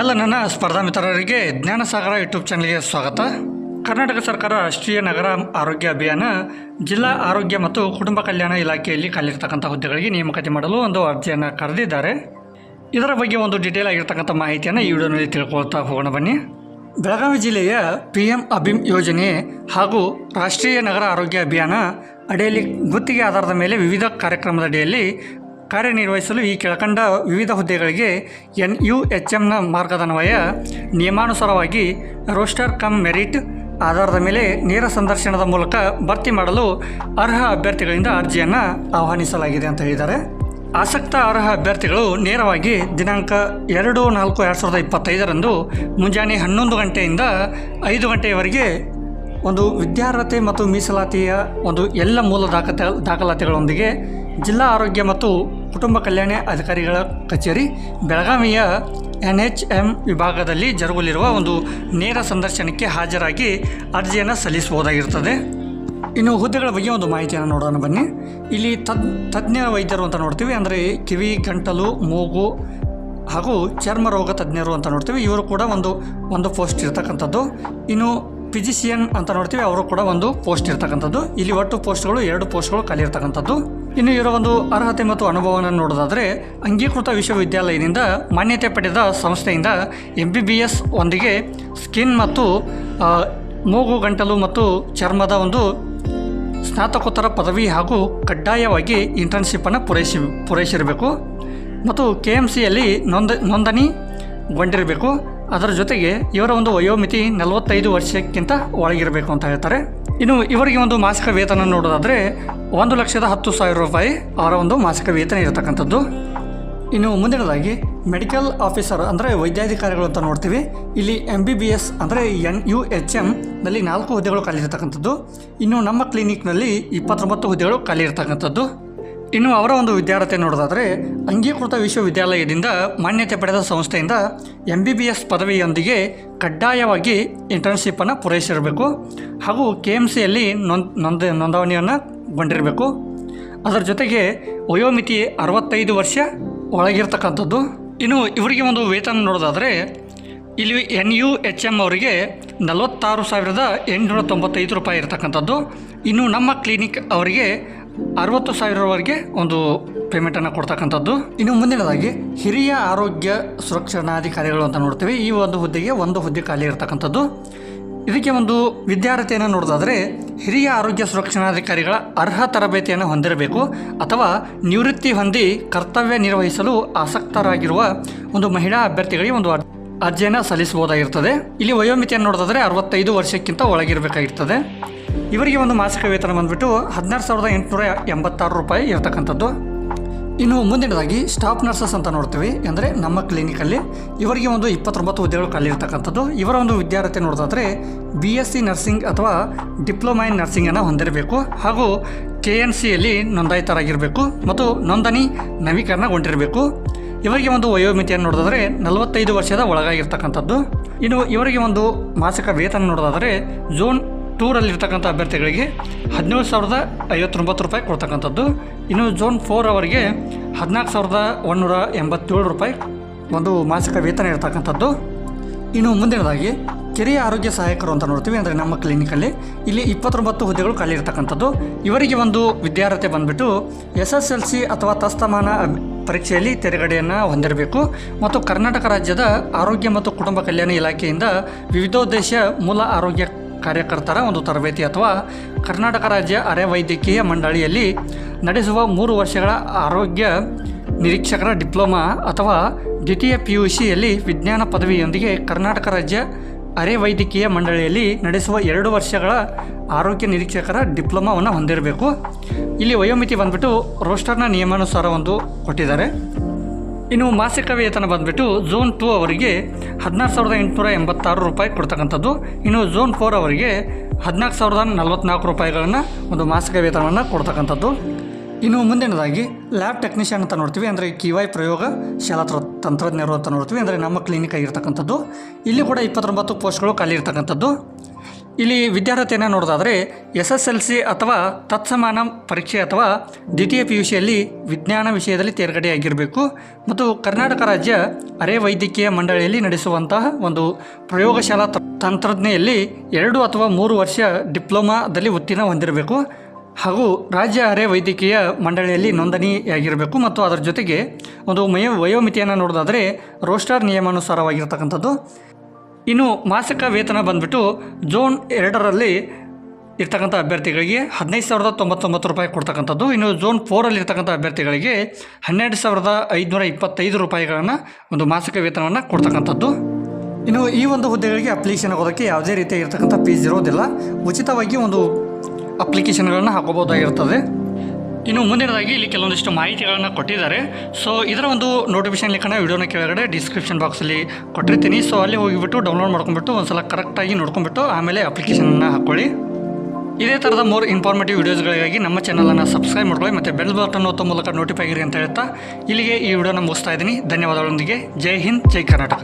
ಎಲ್ಲ ನನ್ನ ಸ್ಪರ್ಧಾ ಮಿತ್ರರಿಗೆ ಜ್ಞಾನಸಾಗರ ಯೂಟ್ಯೂಬ್ ಚಾನಲ್ಗೆ ಸ್ವಾಗತ. ಕರ್ನಾಟಕ ಸರ್ಕಾರ ರಾಷ್ಟ್ರೀಯ ನಗರ ಆರೋಗ್ಯ ಅಭಿಯಾನ, ಜಿಲ್ಲಾ ಆರೋಗ್ಯ ಮತ್ತು ಕುಟುಂಬ ಕಲ್ಯಾಣ ಇಲಾಖೆಯಲ್ಲಿ ಖಾಲಿರ್ತಕ್ಕಂಥ ಹುದ್ದೆಗಳಿಗೆ ನೇಮಕತಿ ಮಾಡಲು ಒಂದು ಅರ್ಜಿಯನ್ನು ಕರೆದಿದ್ದಾರೆ. ಇದರ ಬಗ್ಗೆ ಒಂದು ಡೀಟೇಲ್ ಆಗಿರ್ತಕ್ಕಂಥ ಮಾಹಿತಿಯನ್ನು ಈ ವಿಡಿಯೋನಲ್ಲಿ ತಿಳ್ಕೊಳ್ತಾ ಹೋಗೋಣ ಬನ್ನಿ. ಬೆಳಗಾವಿ ಜಿಲ್ಲೆಯ ಪಿ ಎಂ ಅಭಿಮ್ ಯೋಜನೆ ಹಾಗೂ ರಾಷ್ಟ್ರೀಯ ನಗರ ಆರೋಗ್ಯ ಅಭಿಯಾನ ಅಡಿಯಲ್ಲಿ ಗುತ್ತಿಗೆ ಆಧಾರದ ಮೇಲೆ ವಿವಿಧ ಕಾರ್ಯಕ್ರಮದ ಅಡಿಯಲ್ಲಿ ಕಾರ್ಯನಿರ್ವಹಿಸಲು ಈ ಕೆಳಕಂಡ ವಿವಿಧ ಹುದ್ದೆಗಳಿಗೆ ಎನ್ ಯು ಎಚ್ ಎಮ್ನ ಮಾರ್ಗದನ್ವಯ ನಿಯಮಾನುಸಾರವಾಗಿ ರೋಸ್ಟರ್ ಕಮ್ ಮೆರಿಟ್ ಆಧಾರದ ಮೇಲೆ ನೇರ ಸಂದರ್ಶನದ ಮೂಲಕ ಭರ್ತಿ ಮಾಡಲು ಅರ್ಹ ಅಭ್ಯರ್ಥಿಗಳಿಂದ ಅರ್ಜಿಯನ್ನು ಆಹ್ವಾನಿಸಲಾಗಿದೆ ಅಂತ ಹೇಳಿದ್ದಾರೆ. ಆಸಕ್ತ ಅರ್ಹ ಅಭ್ಯರ್ಥಿಗಳು ನೇರವಾಗಿ ದಿನಾಂಕ ಎರಡು ನಾಲ್ಕು ಎರಡು ಸಾವಿರದ ಇಪ್ಪತ್ತೈದರಂದು ಮುಂಜಾನೆ ಹನ್ನೊಂದು ಗಂಟೆಯಿಂದ ಐದು ಗಂಟೆಯವರೆಗೆ ಒಂದು ವಿದ್ಯಾರ್ಹತೆ ಮತ್ತು ಮೀಸಲಾತಿಯ ಒಂದು ಎಲ್ಲ ಮೂಲ ದಾಖತೆ, ದಾಖಲಾತಿಗಳೊಂದಿಗೆ ಜಿಲ್ಲಾ ಆರೋಗ್ಯ ಮತ್ತು ಕುಟುಂಬ ಕಲ್ಯಾಣ ಅಧಿಕಾರಿಗಳ ಕಚೇರಿ ಬೆಳಗಾವಿಯ ಎನ್ ಎಚ್ ಎಂ ವಿಭಾಗದಲ್ಲಿ ಜರುಗಲಿರುವ ಒಂದು ನೇರ ಸಂದರ್ಶನಕ್ಕೆ ಹಾಜರಾಗಿ ಅರ್ಜಿಯನ್ನು ಸಲ್ಲಿಸಬಹುದಾಗಿರ್ತದೆ ಇನ್ನು ಹುದ್ದೆಗಳ ಬಗ್ಗೆ ಒಂದು ಮಾಹಿತಿಯನ್ನು ನೋಡೋಣ ಬನ್ನಿ. ಇಲ್ಲಿ ತದ್ ತಜ್ಞ ವೈದ್ಯರು ಅಂತ ನೋಡ್ತೀವಿ. ಅಂದರೆ ಕಿವಿ ಗಂಟಲು ಮೂಗು ಹಾಗೂ ಚರ್ಮ ರೋಗ ತಜ್ಞರು ಅಂತ ನೋಡ್ತೀವಿ. ಇವರು ಕೂಡ ಒಂದು ಒಂದು ಪೋಸ್ಟ್ ಇರ್ತಕ್ಕಂಥದ್ದು. ಇನ್ನು ಫಿಸಿಷಿಯನ್ ಅಂತ ನೋಡ್ತೀವಿ, ಅವರು ಕೂಡ ಒಂದು ಪೋಸ್ಟ್ ಇರ್ತಕ್ಕಂಥದ್ದು. ಇಲ್ಲಿ ಒಟ್ಟು ಪೋಸ್ಟ್ಗಳು ಎರಡು ಪೋಸ್ಟ್ಗಳು ಖಾಲಿ ಇರ್ತಕ್ಕಂಥದ್ದು. ಇನ್ನು ಇವರ ಒಂದು ಅರ್ಹತೆ ಮತ್ತು ಅನುಭವವನ್ನು ನೋಡೋದಾದರೆ, ಅಂಗೀಕೃತ ವಿಶ್ವವಿದ್ಯಾಲಯದಿಂದ ಮಾನ್ಯತೆ ಪಡೆದ ಸಂಸ್ಥೆಯಿಂದ ಎಂ ಬಿ ಬಿ ಎಸ್ ಒಂದಿಗೆ ಸ್ಕಿನ್ ಮತ್ತು ಮೂಗು, ಗಂಟಲು ಮತ್ತು ಚರ್ಮದ ಒಂದು ಸ್ನಾತಕೋತ್ತರ ಪದವಿ ಹಾಗೂ ಕಡ್ಡಾಯವಾಗಿ ಇಂಟರ್ನ್ಶಿಪ್ಪನ್ನು ಪೂರೈಸಿ ಪೂರೈಸಿರಬೇಕು. ಮತ್ತು ಕೆ ಎಂ ಸಿಯಲ್ಲಿ ನೋಂದ ನೋಂದಣಿಗೊಂಡಿರಬೇಕು ಅದರ ಜೊತೆಗೆ ಇವರ ಒಂದು ವಯೋಮಿತಿ ನಲವತ್ತೈದು ವರ್ಷಕ್ಕಿಂತ ಒಳಗಿರಬೇಕು ಅಂತ ಹೇಳ್ತಾರೆ. ಇನ್ನು ಇವರಿಗೆ ಒಂದು ಮಾಸಿಕ ವೇತನ ನೋಡೋದಾದರೆ ಒಂದು ಲಕ್ಷದ ಹತ್ತು ಸಾವಿರ ರೂಪಾಯಿ ಅವರ ಒಂದು ಮಾಸಿಕ ವೇತನ ಇರತಕ್ಕಂಥದ್ದು. ಇನ್ನು ಮುಂದಿನದಾಗಿ ಮೆಡಿಕಲ್ ಆಫೀಸರ್ ಅಂದರೆ ವೈದ್ಯಾಧಿಕಾರಿಗಳು ಅಂತ ನೋಡ್ತೀವಿ. ಇಲ್ಲಿ ಎಂ ಬಿ ಬಿ ಎಸ್ ಅಂದರೆ ಎನ್ ಯು ಎಚ್ ಎಂ ನಲ್ಲಿ ನಾಲ್ಕು ಹುದ್ದೆಗಳು ಖಾಲಿ ಇರತಕ್ಕಂಥದ್ದು. ಇನ್ನು ನಮ್ಮ ಕ್ಲಿನಿಕ್ನಲ್ಲಿ ಇಪ್ಪತ್ತೊಂಬತ್ತು ಹುದ್ದೆಗಳು ಖಾಲಿ ಇರತಕ್ಕಂಥದ್ದು. ಇನ್ನು ಅವರ ಒಂದು ವಿದ್ಯಾರ್ಥಿ ನೋಡೋದಾದರೆ, ಅಂಗೀಕೃತ ವಿಶ್ವವಿದ್ಯಾಲಯದಿಂದ ಮಾನ್ಯತೆ ಪಡೆದ ಸಂಸ್ಥೆಯಿಂದ ಎಂ ಬಿ ಬಿ ಎಸ್ ಪದವಿಯೊಂದಿಗೆ ಕಡ್ಡಾಯವಾಗಿ ಇಂಟರ್ನ್ಶಿಪ್ಪನ್ನು ಪೂರೈಸಿರಬೇಕು ಹಾಗೂ ಕೆ ಎಂ ಸಿಯಲ್ಲಿ ನೊಂದ್ ನೊಂದ ನೋಂದಣಿಯನ್ನು ಗೊಂಡಿರಬೇಕು. ಅದರ ಜೊತೆಗೆ ವಯೋಮಿತಿ ಅರವತ್ತೈದು ವರ್ಷ ಒಳಗಿರ್ತಕ್ಕಂಥದ್ದು. ಇನ್ನು ಇವರಿಗೆ ಒಂದು ವೇತನ ನೋಡೋದಾದರೆ, ಇಲ್ಲಿ ಎನ್ ಯು ಎಚ್ ಎಂ ಅವರಿಗೆ ನಲವತ್ತಾರು ಸಾವಿರದ ಎಂಟುನೂರ ತೊಂಬತ್ತೈದು ರೂಪಾಯಿ ಇರತಕ್ಕಂಥದ್ದು. ಇನ್ನು ನಮ್ಮ ಕ್ಲಿನಿಕ್ ಅವರಿಗೆ ಅರವತ್ತು ಸಾವಿರವರೆಗೆ ಒಂದು ಪೇಮೆಂಟನ್ನು ಕೊಡ್ತಕ್ಕಂಥದ್ದು. ಇನ್ನು ಮುಂದಿನದಾಗಿ, ಹಿರಿಯ ಆರೋಗ್ಯ ಸುರಕ್ಷಣಾಧಿಕಾರಿಗಳು ಅಂತ ನೋಡ್ತೀವಿ. ಈ ಒಂದು ಹುದ್ದೆಗೆ ಒಂದು ಹುದ್ದೆ ಖಾಲಿ ಇರತಕ್ಕಂಥದ್ದು. ಇದಕ್ಕೆ ಒಂದು ವಿದ್ಯಾರ್ಥಿಯನ್ನು ನೋಡೋದಾದರೆ, ಹಿರಿಯ ಆರೋಗ್ಯ ಸುರಕ್ಷಣಾಧಿಕಾರಿಗಳ ಅರ್ಹ ತರಬೇತಿಯನ್ನು ಹೊಂದಿರಬೇಕು ಅಥವಾ ನಿವೃತ್ತಿ ಹೊಂದಿ ಕರ್ತವ್ಯ ನಿರ್ವಹಿಸಲು ಆಸಕ್ತರಾಗಿರುವ ಒಂದು ಮಹಿಳಾ ಅಭ್ಯರ್ಥಿಗಳಿಗೆ ಒಂದು ಅರ್- ಅರ್ಜಿಯನ್ನು ಸಲ್ಲಿಸಬಹುದಾಗಿರ್ತದೆ. ಇಲ್ಲಿ ವಯೋಮಿತಿಯನ್ನು ನೋಡೋದಾದರೆ ಅರವತ್ತೈದು ವರ್ಷಕ್ಕಿಂತ ಒಳಗಿರಬೇಕಾಗಿರ್ತದೆ. ಇವರಿಗೆ ಒಂದು ಮಾಸಿಕ ವೇತನ ಬಂದುಬಿಟ್ಟು ಹದಿನಾರು ಸಾವಿರದ ಎಂಟುನೂರ ಎಂಬತ್ತಾರು ರೂಪಾಯಿ ಇರತಕ್ಕಂಥದ್ದು. ಇನ್ನು ಮುಂದಿನದಾಗಿ ಸ್ಟಾಫ್ ನರ್ಸಸ್ ಅಂತ ನೋಡ್ತೀವಿ. ಅಂದರೆ ನಮ್ಮ ಕ್ಲಿನಿಕಲ್ಲಿ ಇವರಿಗೆ ಒಂದು ಇಪ್ಪತ್ತೊಂಬತ್ತು ಹುದ್ದೆಗಳು ಖಾಲಿ ಇರ್ತಕ್ಕಂಥದ್ದು ಇವರ ಒಂದು ವಿದ್ಯಾರ್ಥಿ ನೋಡೋದಾದರೆ ಬಿ ಎಸ್ ಸಿ ನರ್ಸಿಂಗ್ ಅಥವಾ ಡಿಪ್ಲೊಮಾ ಇನ್ ನರ್ಸಿಂಗನ್ನು ಹೊಂದಿರಬೇಕು. ಹಾಗೂ ಕೆ ಎನ್ ಸಿಯಲ್ಲಿ ನೋಂದಾಯಿತರಾಗಿರಬೇಕು. ಮತ್ತು ನೋಂದಣಿ ನವೀಕರಣಗೊಂಡಿರಬೇಕು ಇವರಿಗೆ ಒಂದು ವಯೋಮಿತಿಯನ್ನು ನೋಡೋದಾದರೆ ನಲವತ್ತೈದು ವರ್ಷದ ಒಳಗಾಗಿರ್ತಕ್ಕಂಥದ್ದು. ಇನ್ನು ಇವರಿಗೆ ಒಂದು ಮಾಸಿಕ ವೇತನ ನೋಡೋದಾದರೆ ಝೋನ್ ಟೂರಲ್ಲಿರ್ತಕ್ಕಂಥ ಅಭ್ಯರ್ಥಿಗಳಿಗೆ ಹದಿನೇಳು ಸಾವಿರದ ಐವತ್ತೊಂಬತ್ತು ರೂಪಾಯಿ ಕೊಡ್ತಕ್ಕಂಥದ್ದು. ಇನ್ನು ಝೋನ್ ಫೋರ್ ಅವರಿಗೆ ಹದಿನಾಲ್ಕು ಸಾವಿರದ ಒಂದುನೂರ ಎಂಬತ್ತೇಳು ರೂಪಾಯಿ ಒಂದು ಮಾಸಿಕ ವೇತನ ಇರತಕ್ಕಂಥದ್ದು. ಇನ್ನು ಮುಂದಿನದಾಗಿ, ಕಿರಿಯ ಆರೋಗ್ಯ ಸಹಾಯಕರು ಅಂತ ನೋಡ್ತೀವಿ. ಅಂದರೆ ನಮ್ಮ ಕ್ಲಿನಿಕಲ್ಲಿ ಇಲ್ಲಿ ಇಪ್ಪತ್ತೊಂಬತ್ತು ಹುದ್ದೆಗಳು ಖಾಲಿ ಇರ್ತಕ್ಕಂಥದ್ದು. ಇವರಿಗೆ ಒಂದು ವಿದ್ಯಾರ್ಹತೆ ಬಂದುಬಿಟ್ಟು ಎಸ್ ಎಸ್ ಎಲ್ ಸಿ ಅಥವಾ ತಸ್ತಮಾನ ಪರೀಕ್ಷೆಯಲ್ಲಿ ತೆರೆಗಡೆಯನ್ನು ಹೊಂದಿರಬೇಕು. ಮತ್ತು ಕರ್ನಾಟಕ ರಾಜ್ಯದ ಆರೋಗ್ಯ ಮತ್ತು ಕುಟುಂಬ ಕಲ್ಯಾಣ ಇಲಾಖೆಯಿಂದ ವಿವಿಧೋದ್ದೇಶ ಮೂಲ ಆರೋಗ್ಯ ಕಾರ್ಯಕರ್ತರ ಒಂದು ತರಬೇತಿ ಅಥವಾ ಕರ್ನಾಟಕ ರಾಜ್ಯ ಅರೆ ವೈದ್ಯಕೀಯ ಮಂಡಳಿಯಲ್ಲಿ ನಡೆಸುವ ಮೂರು ವರ್ಷಗಳ ಆರೋಗ್ಯ ನಿರೀಕ್ಷಕರ ಡಿಪ್ಲೊಮಾ ಅಥವಾ ದ್ವಿತೀಯ ಪಿ ಯು ಸಿಯಲ್ಲಿ ವಿಜ್ಞಾನ ಪದವಿಯೊಂದಿಗೆ ಕರ್ನಾಟಕ ರಾಜ್ಯ ಅರೆ ವೈದ್ಯಕೀಯ ಮಂಡಳಿಯಲ್ಲಿ ನಡೆಸುವ ಎರಡು ವರ್ಷಗಳ ಆರೋಗ್ಯ ನಿರೀಕ್ಷಕರ ಡಿಪ್ಲೊಮಾವನ್ನು ಹೊಂದಿರಬೇಕು. ಇಲ್ಲಿ ವಯೋಮಿತಿ ಬಂದ್ಬಿಟ್ಟು ರೋಸ್ಟರ್ನ ನಿಯಮಾನುಸಾರ ಒಂದು ಕೊಟ್ಟಿದ್ದಾರೆ. ಇನ್ನು ಮಾಸಿಕ ವೇತನ ಬಂದುಬಿಟ್ಟು ಝೋನ್ ಟೂ ಅವರಿಗೆ ಹದಿನಾರು ಸಾವಿರದ ಎಂಟುನೂರ ಎಂಬತ್ತಾರು ರೂಪಾಯಿ ಕೊಡ್ತಕ್ಕಂಥದ್ದು. ಇನ್ನು ಝೋನ್ ಫೋರ್ ಅವರಿಗೆ ಹದಿನಾಲ್ಕು ಸಾವಿರದ ನಲ್ವತ್ನಾಲ್ಕು ರೂಪಾಯಿಗಳನ್ನು ಒಂದು ಮಾಸಿಕ ವೇತನವನ್ನು ಕೊಡ್ತಕ್ಕಂಥದ್ದು. ಇನ್ನು ಮುಂದಿನದಾಗಿ, ಲ್ಯಾಬ್ ಟೆಕ್ನಿಷಿಯನ್ ಅಂತ ನೋಡ್ತೀವಿ, ಅಂದರೆ ಕಿವೈ ಪ್ರಯೋಗ, ಶಾಲಾ ತ್ರ- ತಂತ್ರಜ್ಞರು ಅಂತ ನೋಡ್ತೀವಿ, ಅಂದರೆ ನಮ್ಮ ಕ್ಲಿನಿಕ್ ಆಗಿರ್ತಕ್ಕಂಥದ್ದು. ಇಲ್ಲಿ ಕೂಡ ಇಪ್ಪತ್ತೊಂಬತ್ತು ಪೋಸ್ಟ್ಗಳು ಖಾಲಿ ಇರ್ತಕ್ಕಂಥದ್ದು. ಇಲ್ಲಿ ವಿದ್ಯಾರ್ಹತೆಯನ್ನು ನೋಡೋದಾದರೆ ಎಸ್ ಎಸ್ ಎಲ್ ಸಿ ಅಥವಾ ತತ್ಸಮಾನ ಪರೀಕ್ಷೆ ಅಥವಾ ದ್ವಿತೀಯ ಪಿ ಯು ಸಿಯಲ್ಲಿ ವಿಜ್ಞಾನ ವಿಷಯದಲ್ಲಿ ತೇರ್ಗಡೆಯಾಗಿರಬೇಕು ಮತ್ತು ಕರ್ನಾಟಕ ರಾಜ್ಯ ಅರೆ ವೈದ್ಯಕೀಯ ಮಂಡಳಿಯಲ್ಲಿ ನಡೆಸುವಂತಹ ಒಂದು ಪ್ರಯೋಗಶಾಲಾ ತಂತ್ರಜ್ಞೆಯಲ್ಲಿ ಎರಡು ಅಥವಾ ಮೂರು ವರ್ಷ ಡಿಪ್ಲೊಮಾದಲ್ಲಿ ಉತ್ತೀರ್ಣ ಹೊಂದಿರಬೇಕು. ಹಾಗೂ ರಾಜ್ಯ ಅರೆ ವೈದ್ಯಕೀಯ ಮಂಡಳಿಯಲ್ಲಿ ನೋಂದಣಿಯಾಗಿರಬೇಕು. ಮತ್ತು ಅದರ ಜೊತೆಗೆ ಒಂದು ಮಯ, ವಯೋಮಿತಿಯನ್ನು ನೋಡೋದಾದರೆ ರೋಸ್ಟರ್ ನಿಯಮಾನುಸಾರವಾಗಿರ್ತಕ್ಕಂಥದ್ದು. ಇನ್ನು ಮಾಸಿಕ ವೇತನ ಬಂದ್ಬಿಟ್ಟು ಝೋನ್ ಎರಡರಲ್ಲಿ ಇರ್ತಕ್ಕಂಥ ಅಭ್ಯರ್ಥಿಗಳಿಗೆ ಹದಿನೈದು ಸಾವಿರದ ತೊಂಬತ್ತೊಂಬತ್ತು ರೂಪಾಯಿ ಕೊಡ್ತಕ್ಕಂಥದ್ದು. ಇನ್ನು ಝೋನ್ ಫೋರಲ್ಲಿ ಇರ್ತಕ್ಕಂಥ ಅಭ್ಯರ್ಥಿಗಳಿಗೆ ಹನ್ನೆರಡು ಸಾವಿರದ ಐದುನೂರ ಇಪ್ಪತ್ತೈದು ರೂಪಾಯಿಗಳನ್ನು ಒಂದು ಮಾಸಿಕ ವೇತನವನ್ನು ಕೊಡ್ತಕ್ಕಂಥದ್ದು. ಇನ್ನು ಈ ಒಂದು ಹುದ್ದೆಗಳಿಗೆ ಅಪ್ಲಿಕೇಶನ್ ಆಗೋದಕ್ಕೆ ಯಾವುದೇ ರೀತಿಯ ಇರ್ತಕ್ಕಂಥ ಫೀಸ್ ಇರೋದಿಲ್ಲ. ಉಚಿತವಾಗಿ ಒಂದು ಅಪ್ಲಿಕೇಶನ್ಗಳನ್ನು ಹಾಕೋಬೋದಾಗಿರ್ತದೆ ಇನ್ನು ಮುಂದಿನದಾಗಿ ಇಲ್ಲಿ ಕೆಲವೊಂದಿಷ್ಟು ಮಾಹಿತಿಗಳನ್ನು ಕೊಟ್ಟಿದ್ದಾರೆ. ಸೊ ಇದರ ಒಂದು ನೋಟಿಫಿಕೇಶನ್ ಲಿಂಕನ್ನು ವಿಡಿಯೋನ ಕೆಳಗಡೆ ಡಿಸ್ಕ್ರಿಪ್ಷನ್ ಬಾಕ್ಸಲ್ಲಿ ಕೊಟ್ಟಿರ್ತೀನಿ. ಸೊ ಅಲ್ಲಿ ಹೋಗಿಬಿಟ್ಟು ಡೌನ್ಲೋಡ್ ಮಾಡ್ಕೊಂಬಿಟ್ಟು ಒಂದ್ಸಲ ಕರೆಕ್ಟಾಗಿ ನೋಡ್ಕೊಂಬಿಟ್ಟು ಆಮೇಲೆ ಅಪ್ಲಿಕೇಶನನ್ನು ಹಾಕ್ಕೊಳ್ಳಿ ಇದೇ ಥರದ ಮೋರ್ ಇನ್ಫಾರ್ಮೇಟಿವ್ ವೀಡಿಯೋಸ್ಗಳಿಗಾಗಿ ನಮ್ಮ ಚಾನಲನ್ನು ಸಬ್ಸ್ಕ್ರೈಬ್ ಮಾಡ್ಕೊಳ್ಳಿ ಮತ್ತು ಬೆಲ್ ಬಟನ್ ಒತ್ತೋ ಮೂಲಕ ನೋಟಿಫೈ ಆಗಿರಿ ಅಂತ ಹೇಳ್ತಾ ಇಲ್ಲಿಗೆ ಈ ವಿಡಿಯೋನ ಮುಗಿಸ್ತಾ ಇದ್ದೀನಿ. ಧನ್ಯವಾದಗಳೊಂದಿಗೆ. ಜೈ ಹಿಂದ್, ಜೈ ಕರ್ನಾಟಕ.